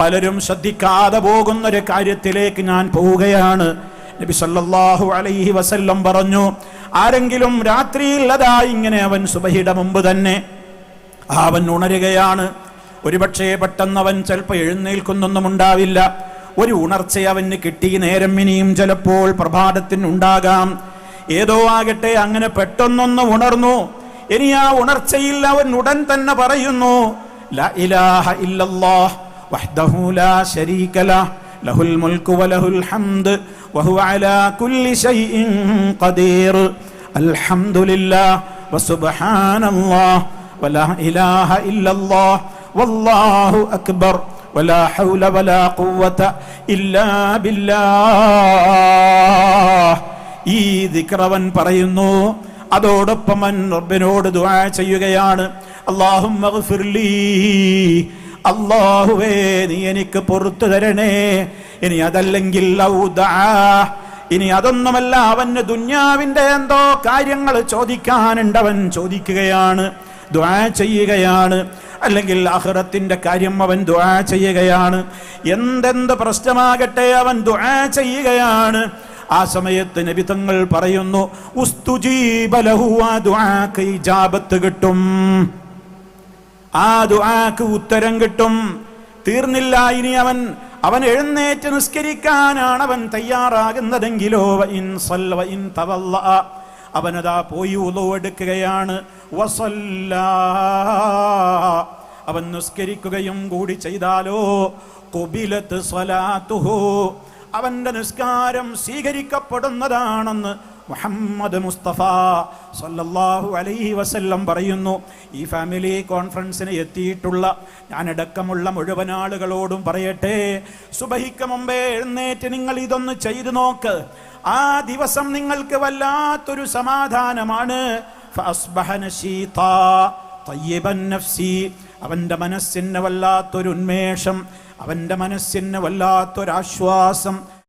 പലരും ശ്രദ്ധിക്കാതെ പോകുന്നൊരു കാര്യത്തിലേക്ക് ഞാൻ പോവുകയാണ്. നബി സല്ലല്ലാഹു അലൈഹി വസല്ലം പറഞ്ഞു ആരെങ്കിലും രാത്രിയിൽ അതാ ഇങ്ങനെ അവൻ സുബഹിയുടെ മുമ്പ് തന്നെ അവൻ ഉണരുകയാണ്. ഒരുപക്ഷേ പെട്ടെന്ന് അവൻ ചിലപ്പോൾ എഴുന്നേൽക്കുന്നൊന്നും ഉണ്ടാവില്ല. ഒരു ഉണർച്ച അവന് കിട്ടി നേരം ഇനിയും ചിലപ്പോൾ പ്രഭാതത്തിന് ഉണ്ടാകാം. ഏതോ ആകട്ടെ അങ്ങനെ പെട്ടെന്നൊന്ന് ഉണർന്നു. ഇനി ആ ഉണർച്ചയിൽ അവൻ ഉടൻ തന്നെ പറയുന്നു ലാ ഇലാഹ ഇല്ലല്ലാഹ്. വഹ്ദഹു ലാ ശരീക ലഹ് ലഹുൽ മുൽക്കു വലഹുൽ ഹംദ് വഹുവ അലാ കുല്ലി ശൈഇൻ ഖദീർ അൽഹംദുലില്ലാഹ് വസുബ്ഹാനല്ലാഹ് ولا إله إلا الله والله أكبر ولا حول ولا قوة إلا بالله ഈ ദിക്റവൻ പറയുന്നു അതോടൊപ്പം അവൻ റബ്ബിനോട് ദുആ ചെയ്യുകയാണ് അല്ലാഹും അള്ളാഹുവേ നീ എനിക്ക് പുറത്തു തരണേ. ഇനി അതല്ലെങ്കിൽ ഇനി അതൊന്നുമല്ല അവന് ദുന്യാവിന്റെ എന്തോ കാര്യങ്ങൾ ചോദിക്കാനുണ്ടവൻ ചോദിക്കുകയാണ് ദ്വാ ചെയ്യുകയാണ്. അല്ലെങ്കിൽ അഹ്റത്തിന്റെ കാര്യം അവൻ ദ്വാ ചെയ്യുകയാണ്. എന്തെന്ത് പ്രശ്നമാകട്ടെ അവൻ ദ്വാ ചെയ്യുകയാണ്. ആ സമയത്ത് നബിതങ്ങൾ പറയുന്നു കിട്ടും. ആ ദുആക്ക് ഉത്തരം കിട്ടും. തീർന്നില്ല ഇനി അവൻ അവൻ എഴുന്നേറ്റ് നിസ്കരിക്കാനാണ് അവൻ തയ്യാറാകുന്നതെങ്കിലോ ഇൻ വഇൻ തവല്ല. അവനതാ പോയി ഉളു എടുക്കുകയാണ്. വസല്ല. അവൻ നിസ്കരിക്കുകയും കൂടി ചെയ്താലോ കുബിലത്ത് സ്വലാത്തുഹു. അവന്റെ നിസ്കാരം സ്വീകരിക്കപ്പെടുന്നതാണെന്ന് മുഹമ്മദ് മുസ്തഫ സല്ലല്ലാഹു അലൈഹി വസല്ലം പറയുന്നു ഈ ഫാമിലി കോൺഫറൻസിന് എത്തിയിട്ടുള്ള ഞാനടക്കമുള്ള മുഴുവൻ ആളുകളോടും പറയട്ടെ സുബഹിക്ക് മുമ്പേ എഴുന്നേറ്റ് നിങ്ങൾ ഇതൊന്ന് ചെയ്തു നോക്ക്. ആ ദിവസം നിങ്ങൾക്ക് വല്ലാത്തൊരു സമാധാനമാണ്. അവന്റെ മനസ്സിന് വല്ലാത്തൊരു ഉന്മേഷം അവന്റെ മനസ്സിന് വല്ലാത്തൊരാശ്വാസം